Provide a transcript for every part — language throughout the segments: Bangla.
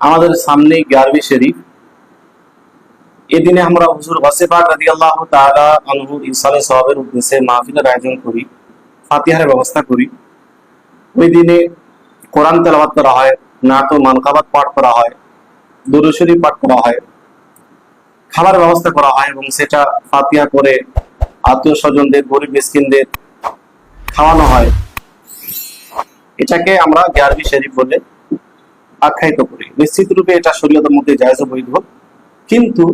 আমাদের সামনে গ্যারবি শরীফ। এদিনে আমরা হুজুর ওয়াসিফা রাদিয়াল্লাহু তাআলা আনহু ইসালে সাহাবের উদ্দেশ্যে মাহফিলের আয়োজন করি, ফাতিহার ব্যবস্থা করি। ওই দিনে কোরআন তেলাওয়াত করা হয়, নাত ও মানকাবাত পাঠ করা হয়, দুরূদ শরীফ পাঠ করা হয়, খাবার ব্যবস্থা করা হয় এবং সেটা ফাতিহা করে আত্মীয় স্বজনদের, গরিব মিসকিনদের খাওয়ানো হয়। এটাকে আমরা গ্যারবি শরীফ বলে আখ্যায়িত করি। নিশ্চিত রূপে এটা শরীয়তের মধ্যে জায়জ বৈধ। কিন্তু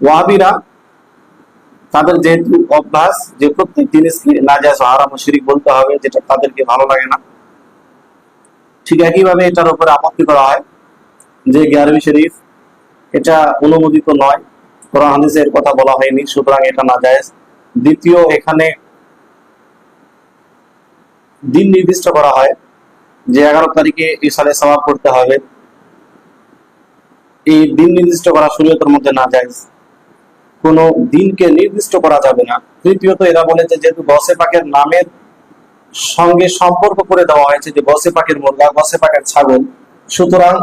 ওয়াহাবিরা তাদের যেহেতু অভ্যাস যে প্রত্যেক জিনিসকে নাজাজ ও হারাম শিরিক বলতে হবে, যেটা তাদেরকে ভালো লাগে না, ঠিক একইভাবে এটার উপরে আপত্তি করা হয় যে গ্যারবি শরীফ এটা অনুমোদিত নয়, কোরআন হাদিসের কথা বলা হয়নি, সুতরাং এটা না জায়েজ দ্বিতীয়, এখানে দিন নির্দিষ্ট করা হয় যে এগারো তারিখে এই সালে সমাপ করতে হবে। এই দিন নির্দিষ্ট করা শরীয়তের মধ্যে না যায়। কোনো দিনকে নির্দিষ্ট করা যাবে না। তৃতীয়ত এরা বলেছে যেহেতু গসে পাকের নামের সঙ্গে সম্পর্ক করে দেওয়া হয়েছে যে গসে পাকের মুরগা, গসে পাকের ছাগল, সুতরাং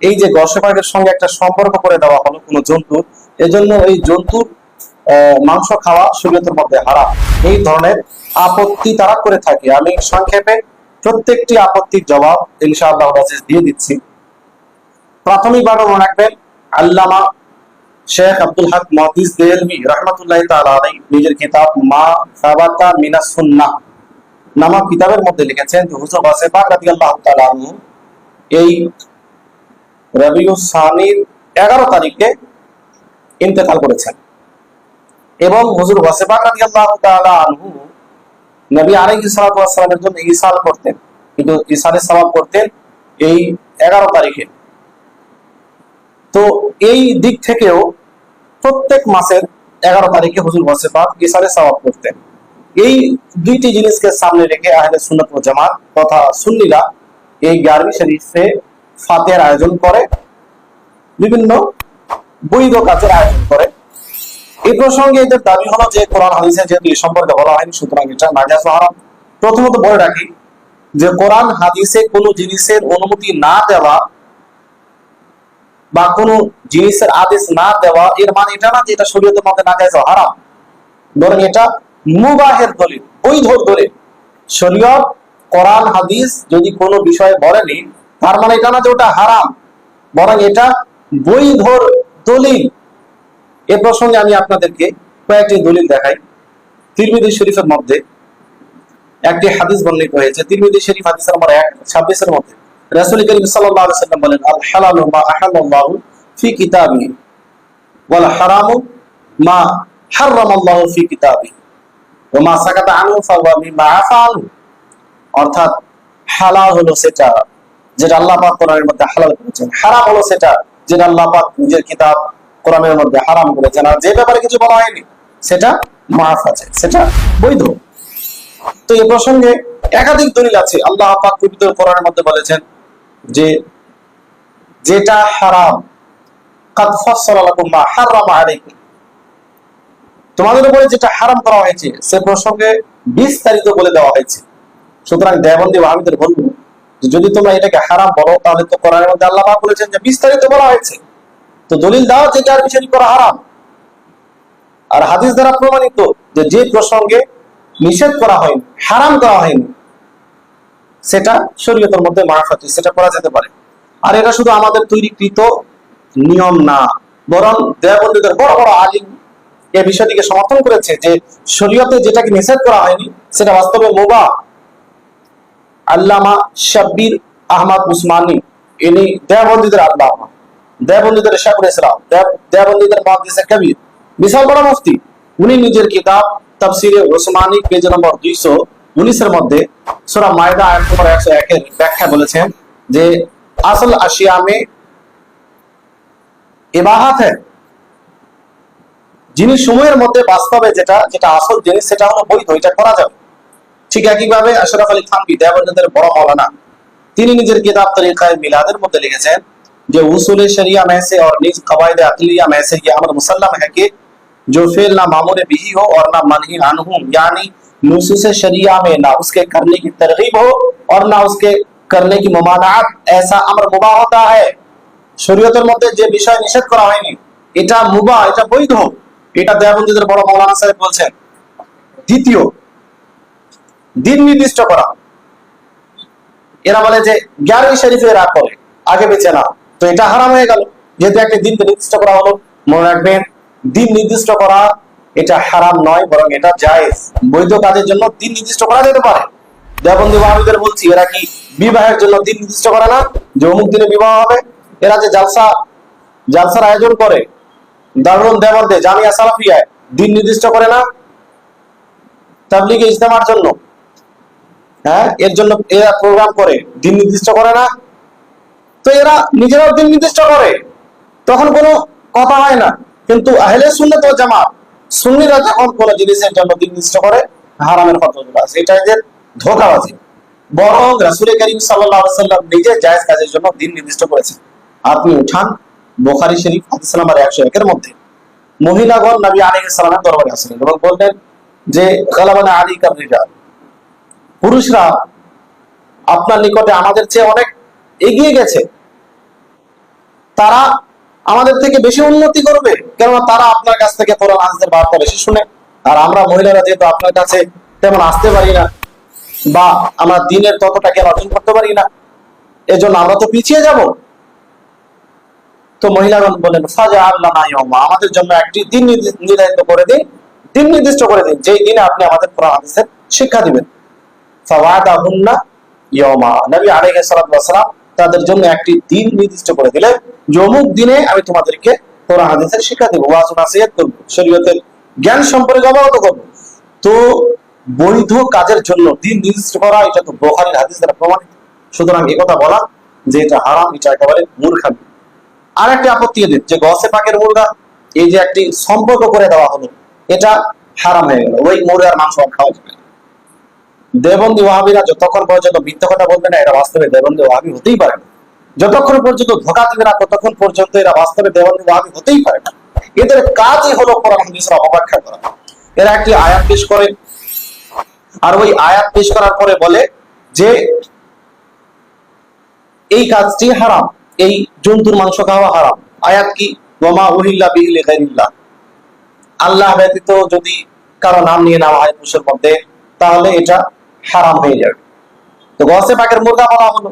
এই যে গসে পাকের সঙ্গে একটা সম্পর্ক করে দেওয়া হলো কোনো জন্তুর, এজন্য এই জন্তুর মাংস খাওয়া শরীয়তের মধ্যে হারাম। এই ধরনের আপত্তি তারা করে থাকে। আমি সংক্ষেপে প্রত্যেকটি আপত্তির জবাব ইনশাআল্লাহ রাজিজ দিয়ে দিচ্ছি। প্রাথমিকভাবে মনে রাখবেন, আল্লামা শেখ আব্দুল হক মহাদিস দেলভি রহমতুল্লাহ আলাইহি নিজের কিতাব মা সাবাতা মিনাস সুন্নাহ নামক কিতাবের মধ্যে লিখেছেন যে হুজুর রাদিয়াল্লাহু তাআলা আনহু এই রবিউস সানির এগারো তারিখে ইন্তেকাল করেছেন। এবং হুজুর ওয়াসিফা রাদিয়াল্লাহু তাআলা আনহু নবী আলাইহিস সালাতু জন্য ইসাল করতেন। কিন্তু ইসালের সওয়াব করতেন এই এগারো তারিখে। তো এই দিক থেকেও প্রত্যেক মাসের এগারো তারিখে হুজুর ওয়াসিফা ইসালের সওয়াব করতেন। এই দুইটি জিনিসকে সামনে রেখে আহলে সুন্নাত ওয়াল জামাত তথা সুন্নিরা এই গারবি শরীফে ফাতের আয়োজন করে, বিভিন্ন বৈধ কাজের আয়োজন করে। এই প্রসঙ্গে এদের দাবি হলো যে, কোরআন, হাদিসে যেহেতু এই সম্পর্কে বলা হয়নি, সুতরাং এটা নাজাজ ও হারাম প্রথমত বলে রাখি যে, কোরআন, হাদিসে কোনো জিনিসের অনুমতি না দেওয়া বা কোনো জিনিসের আদেশ না দেওয়া, এর মানে এটা না যে এটা শরীয়তের মধ্যে না ও হারাম। বরং এটা মুবাহের দলিল, বৈধ দলিল। শরীয়ত, কোরআন, হাদিস যদি কোনো বিষয়ে বলেনি, তার মানে এটা না যে ওটা হারাম, বরং এটা বৈধ দলিল। এ প্রসঙ্গে আমি আপনাদেরকে কয়েকটি দলিল দেখাই। তিরমিদি শরীফের মধ্যে একটি হাদিস বর্ণিত হয়েছে। তিরমিদি শরীফ হাদিস নম্বর এক, ছাব্বিশের মধ্যে রাসূল করিম আলাইহি সাল্লাম বলেন আল হালালু মা আহাল্লাল্লাহু ফি কিতাবিহি ওয়াল হারামু মা হাররামাল্লাহু ফি কিতাবিহি ওয়া মা সাকাতা আনহু। অর্থাৎ হালাল হলো সেটা যেটা আল্লাহ পাক কোরআনের মধ্যে হালাল করেছেন। হারাম হলো সেটা যেটা আল্লাহ পাক নিজের কিতাব কোরআনের মধ্যে হারাম করেছেন আর যে ব্যাপারে কিছু বলা হয়নি, সেটা মাফ আছে, সেটা বৈধ। তো এই প্রসঙ্গে একাধিক দলিল আছে, আল্লাহ পাক পবিত্র কোরআনের মধ্যে বলেছেন যে, যেটা হারাম, কাদ ফাসসালা লাকুম মা হারামা আলাইকুম। তোমাদের উপরে যেটা হারাম করা হয়েছে, সে প্রসঙ্গে বিস্তারিত বলে দেওয়া হয়েছে। সুতরাং দেবন্দি ওয়াহাবিদের বলব, যদি তোমরা এটাকে হারাম বলো, তাহলে তো কোরআনের মধ্যে আল্লাহ পাক বলেছেন যে বিস্তারিত বলা হয়েছে। তো দলিল দাও যে যার বিষয় করা হারাম। আর হাদিস দ্বারা প্রমাণিত যে যে প্রসঙ্গে নিষেধ করা হয়নি, হারাম করা হয়নি, সেটা শরীয়তের মধ্যে মারাফাতি, সেটা করা যেতে পারে। আর এটা শুধু আমাদের তৈরিকৃত নিয়ম না, বরং দেবন্দীদের বড় বড় আলিম এই বিষয়টিকে সমর্থন করেছে যে শরীয়তে যেটাকে নিষেধ করা হয়নি, সেটা বাস্তবে মোবা। আল্লামা শাব্বির আহমদ উসমানী, ইনি দেবন্দীদের আল্লামা। দেবন্দীদের শাকুর ইসলাম দেবন্দীদের মহাদিসে কবির। বিশাল বড় মুফতি। উনি নিজের কিতাব তাফসিরে ওসমানী পেজ নম্বর দুইশো উনিশের মধ্যে সোরা মায়দা আয়াত নম্বর একশো একের ব্যাখ্যা বলেছেন যে, আসল আশিয়া মে ইবাহাত হ্যাঁ জিনিস সময়ের মধ্যে বাস্তবে যেটা যেটা আসল জিনিস, সেটা হলো বৈধ, এটা করা যাবে। ঠিক একইভাবে আশরাফ আলী থানবি দেবন্দের বড় মৌলানা তিনি নিজের কিতাব তরিকায় মিলাদের মধ্যে লিখেছেন जो उसूल शरिया में से और निज कवायद अकलिया में से ये अमर मुसल्लम है कि जो फेल ना मामूल बिही हो और ना मनही अनहू यानी नूसूस शरिया में ना उसके करने की तरगीब हो और ना उसके करने की ममानात ऐसा अमर मुबा होता है শরীয়তের মধ্যে যে বিষয় নিষেধ করা হয়নি এটা মুবা এটা বৈধ এটা দেয়াবন্দীদের বড় মৌলানা সাহেব বলছেন দ্বিতীয় দিন নির্দিষ্ট করা এরা বলে যে গ্যারি শরীফে এরা করে আগে বেঁচে না তো এটা হারাম হয়ে গেল। যেহেতু একটা দিন নির্দিষ্ট করা হলো, মনে রাখবেন, দিন নির্দিষ্ট করা এটা হারাম নয়, বরং এটা জায়েজ। বৈধ কাজের জন্য দিন নির্দিষ্ট করা যেতে পারে। দেবন্দী বাহাবিদের বলছি, এরা কি বিবাহের জন্য দিন নির্দিষ্ট করে না? যে অমুক দিনে বিবাহ হবে, এরা যে জালসা, জালসার আয়োজন করে, দারুণ দেবন্দে জামিয়া সালাফিয়ায় দিন নির্দিষ্ট করে না? তাবলিগে ইজতেমার জন্য হ্যাঁ এর জন্য এরা প্রোগ্রাম করে, দিন নির্দিষ্ট করে না? তো এরা নিজেরাও দিন নির্দিষ্ট করে। তখন কোনো কথা হয় না। কিন্তু আহলে সুন্নত তো জামাত, সুন্নিরা যখন কোনো জিনিসের জন্য দিন নির্দিষ্ট করে, হারামের ফতোয়া আছে। এটা এদের ধোকাবাজি। বরং রাসূল করিম আলাইহি সাল্লাম নিজে জায়েজ কাজের জন্য দিন নির্দিষ্ট করেছেন। আপনি উঠান বুখারী শরীফ, হাদিস নাম্বার 101 এর মধ্যে। মহিলাগণ নবী আলাইহিস সালামের দরবারে আসলেন এবং বললেন যে, গালাবানা আলী কাবরিজা পুরুষরা আপনার নিকটে আমাদের চেয়ে অনেক এগিয়ে গেছে। তারা আমাদের থেকে বেশি উন্নতি করবে, কেননা তারা আপনার কাছ থেকে কোরআন হাদিসের বার্তা বেশি শুনে। আর আমরা মহিলারা যেহেতু আপনার কাছে তেমন আসতে পারি না, বা আমরা দিনের ততটা জ্ঞান অর্জন করতে পারি না, এজন্য আমরা তো পিছিয়ে যাব। তো মহিলাগণ বলেন ফাজা আল্লাহ না ইয়মা আমাদের জন্য একটি দিন নির্ধারিত করে দিন দিন নির্দিষ্ট করে দিন, যেই দিনে আপনি আমাদের কোরআন হাদিসের শিক্ষা দিবেন। ফাওয়াদাহুন্না ইয়মা নবী আলাইহিস ওয়াসালাম তাদের জন্য একটি দিন নির্দিষ্ট করে দিলেন যে অমুক দিনে আমি তোমাদেরকে কোরআন হাদিসের শিক্ষা দেবো। শরীয়তের জ্ঞান সম্পর্কে অবগত করব। তো বৈধ কাজের জন্য দিন নির্দিষ্ট করা, এটা তো বুখারীর হাদিস দ্বারা প্রমাণিত। সুতরাং কথা বলা যে এটা হারাম, এটা একেবারে মূর্খামি আর একটি আপত্তি এদের, যে গসে পাকের মুরগা, এই যে একটি সম্পর্ক করে দেওয়া হলো, এটা হারাম হয়ে গেল। ওই মুরগার মাংস খাওয়া যাবে। দেবন্দী ওয়াহাবিরা যতক্ষণ পর্যন্ত মিথ্যা কথা বলবে না, এরা বাস্তবে দেবন্দী ওয়াহাবি হতেই পারে না। যতক্ষণ পর্যন্ত ধোকা দিবে না, ততক্ষণ পর্যন্ত এরা বাস্তবে দেবন্দী ওয়াহাবি হতেই পারে না। এদের কাজই হলো কোরআন হাদিসের অপব্যাখ্যা করা। এরা একটি আয়াত পেশ করে, আর ওই আয়াত পেশ করার পরে বলে যে, এই কাজটি হারাম, এই জন্তুর মাংস খাওয়া হারাম। আয়াত কি? ওমা উহিল্লা বিহিলে গাইরিল্লাহ। আল্লাহ ব্যতীত যদি কারও নাম নিয়ে নেওয়া হয় পুষের মধ্যে, তাহলে এটা হারাম হয়ে যাবে। তো গসে পাকের মুরগা বলা হলো।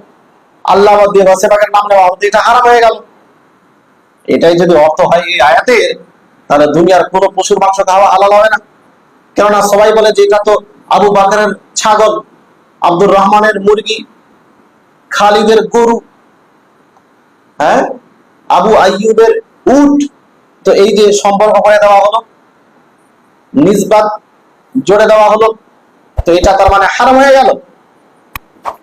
আল্লাহ দিয়ে গসে পাকের নাম নেওয়া হলো, এটা হারাম হয়ে গেল। এটাই যদি অর্থ হয় এই আয়াতে, তাহলে দুনিয়ার কোনো পশুর মাংস খাওয়া হালাল হবে না। কেননা সবাই বলে যে এটা তো আবু বাকারের ছাগল, আব্দুর রহমানের মুরগি, খালিদের গরু হ্যাঁ? আবু আইয়ুবের উট। তো এই যে সম্পর্ক করে দেওয়া হলো নিজবাত জোরে দেওয়া হলো। তো এটা তার মানে হারাম হয়ে গেল।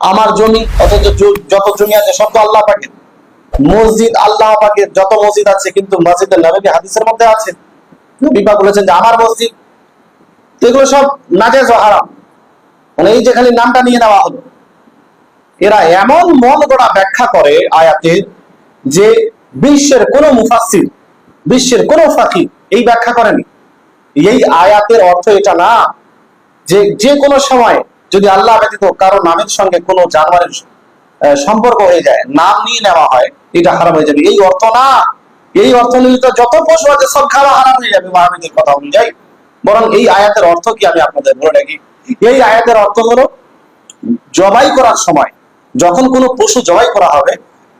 আমার জমি, অথচ যত জমি আছে, সব তো আল্লাহ পাকের। মসজিদ আল্লাহ পাকের, যত মসজিদ আছে, কিন্তু মসজিদের নবী হাদিসের মধ্যে আছে। নবী বলেছেন যে, আমার মসজিদ, এগুলো সব নাজেজ হারাম। মানে এই যে খালি নামটা নিয়ে নেওয়া হলো। এরা এমন মন গড়া ব্যাখ্যা করে আয়াতের যে বিশ্বের কোন মুফাসসির, বিশ্বের কোন ফাকি এই ব্যাখ্যা করেনি। এই আয়াতের অর্থ এটা না। যে যে কোনো সময় যদি আল্লাহ ব্যতীত কারও নামের সঙ্গে কোনো জানোয়ারের সম্পর্ক হয়ে যায়, নাম নিয়ে নেওয়া হয়, এটা হারাম হয়ে যাবে। এই অর্থ না। এই অর্থ নিয়ে তো যত পশু আছে সব খাওয়া হারাম হয়ে যাবে মহানবীর কথা অনুযায়ী। বরং এই আয়াতের অর্থ কি আমি আপনাদের বলে রাখি? এই আয়াতের অর্থ হলো জবাই করার সময়, যখন কোনো পশু জবাই করা হবে,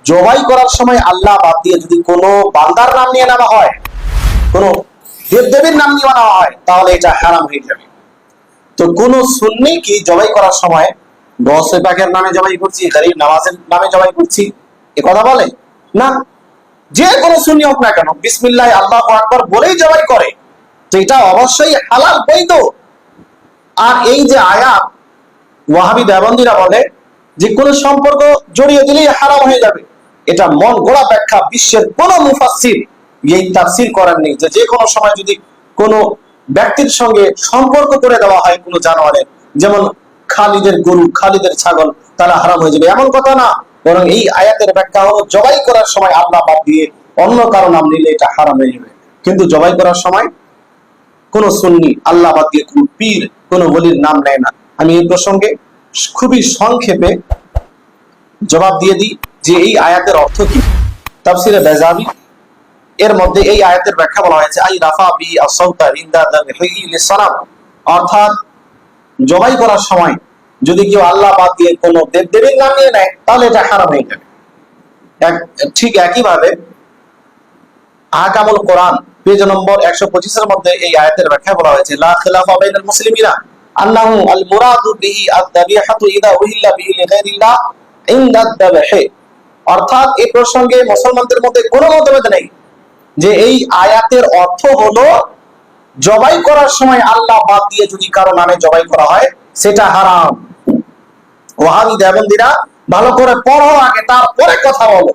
জবাই করার সময় আল্লাহ বাদ দিয়ে যদি কোনো বান্দার নাম নিয়ে নেওয়া হয়, কোনো দেবদেবীর নাম নিয়ে নেওয়া হয়, তাহলে এটা হারাম হয়ে যাবে। তো কোন সুন্নি কি জবাই করার সময় গসে পাকের নামে জবাই করছি, গরিব নামাজের নামে জবাই করছি? এ কথা বলে? না। যে কোনো সুন্নি হোক না কেন, বিসমিল্লাহ, আল্লাহ আকবর বলেই জবাই করে। তো এটা অবশ্যই হালাল বৈধ আর এই যে আয়াত, ওয়াহাবি দেবন্দিরা বলে যে কোনো সম্পর্ক জড়িয়ে দিলেই হারাম হয়ে যাবে। এটা মন গোড়া ব্যাখ্যা বিশ্বের কোন মুফাসসির এই তাফসির করেননি যে যে কোনো সময় যদি কোনো ব্যক্তির সঙ্গে সম্পর্ক করে দেওয়া হয় কোনো জানোয়ারের। যেমন খালিদের গরু, খালিদের ছাগল, তারা হারাম হয়ে যাবে। এমন কথা না। বরং এই আয়াতের ব্যাখ্যা হলো, জবাই করার সময় আল্লাহ বাদ দিয়ে অন্য কারও নাম নিলে এটা হারাম হয়ে যাবে। কিন্তু জবাই করার সময় কোন সুন্নি আল্লাহ বাদ দিয়ে কোন পীর, কোনো বলির নাম নেয় না। আমি এই প্রসঙ্গে খুবই সংক্ষেপে জবাব দিয়ে দিই যে এই আয়াতের অর্থ কি। তাফসিরে বেজাবি এর মধ্যে এই আয়াতের ব্যাখ্যা বলা হয়েছে, আই রাফা বি আসাউতা ইনদা দাবিহি লিসানাম অর্থাৎ জবাই করার সময় যদি কেউ আল্লাহ বাদ দিয়ে কোনো দেবদেবীর নাম নিয়ে নেয়, তাহলে এটা হারাম হয়ে যাবে। ঠিক একইভাবে আহকামুল কোরআন, পেজ নম্বর একশো পঁচিশের মধ্যে এই আয়াতের ব্যাখ্যা বলা হয়েছে, লা খিলাফা বাইনাল মুসলিমিনা আন্নাহু আল মুরাদু বিহি আদ-দাবিহাতু ইদা উহিল্লা বিহি লিগাইরিল্লাহ ইনদা দাবহি অর্থাৎ এই প্রসঙ্গে মুসলমানদের মধ্যে কোনো মতভেদ নেই। যে এই আয়াতের অর্থ হলো, জবাই করার সময় আল্লাহ বাদ দিয়ে যদি কারও নামে জবাই করা হয়, সেটা হারাম। ওয়াহাবি দেবন্দিরা ভালো করে পড়ো আগে, তারপরে কথা বলো।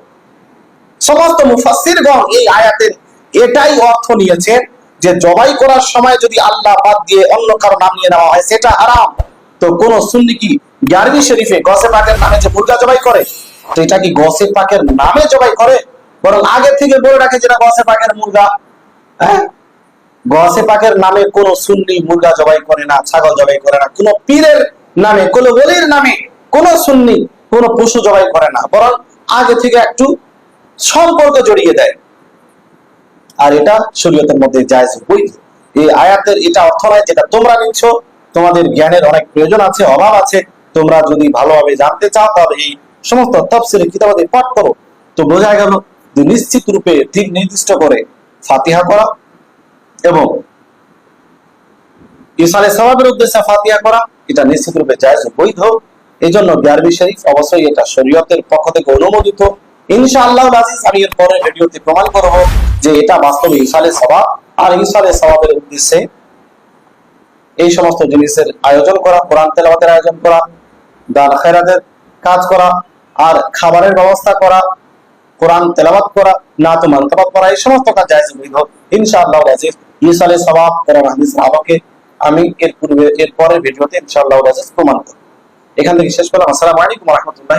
সমস্ত মুফাসসিরগণ এই আয়াতের এটাই অর্থ নিয়েছেন যে জবাই করার সময় যদি আল্লাহ বাদ দিয়ে অন্য কারও নাম নিয়ে নেওয়া হয়, সেটা হারাম। তো কোন সুন্নি কি গ্যারবি শরীফে গসে পাকের নামে যে মুরগা জবাই করে, তো এটা কি গসে পাকের নামে জবাই করে? বরং আগে থেকে বলে রাখে যেটা গসে পাকের মুরগা হ্যাঁ? গসে পাকের নামে কোন সুন্নি মুরগা জবাই করে না, ছাগল জবাই করে না, কোন পীরের নামে, কোন বলির নামে কোন সুন্নি, কোন পশু জবাই করে না। বরং আগে থেকে একটু সম্পর্ক জড়িয়ে দেয়। আর এটা শরীয়তের মধ্যে জায়েজ বৈধ এই আয়াতের এটা অর্থ নয় যেটা তোমরা নিচ্ছ। তোমাদের জ্ঞানের অনেক প্রয়োজন আছে, অভাব আছে। তোমরা যদি ভালোভাবে জানতে চাও, তাহলে এই সমস্ত তফসিলের কিতাবাদি পাঠ করো। তো বোঝা গেল যে নিশ্চিত রূপে ঠিক নির্দিষ্ট করে ফাতিহা করা এবং ইসালে সবাবের উদ্দেশ্যে ফাতিহা করা, এটা নিশ্চিত রূপে জায়েজ বৈধ। এই জন্য বিআরবি শরীফ অবশ্যই এটা শরীয়তের পক্ষ থেকে অনুমোদিত। ইনশাআল্লাহ আজিজ, আমি এর পরের ভিডিওতে প্রমাণ করব যে এটা বাস্তবে ইসালে সবাব আর ইসালে সবাবের উদ্দেশ্যে এই সমস্ত জিনিসের আয়োজন করা, কোরআন তেলাওয়াতের আয়োজন করা দান খেরাতের কাজ করা, আর খাবারের ব্যবস্থা করা কোরআন তেলাবাদ করা না তো মান্তাবাদ করা এই সমস্ত কাজ জায়েজ বৈধ। ইনশাআল্লাহ রাজিফ ইসালে সবাব কোরআন হাদিস আমাকে আমি এর পূর্বে, এর পরের ভিডিওতে ইনশাআল্লাহ রাজিফ প্রমাণ করব। এখান থেকে শেষ করলাম। আসসালামু আলাইকুম রহমতুল্লাহ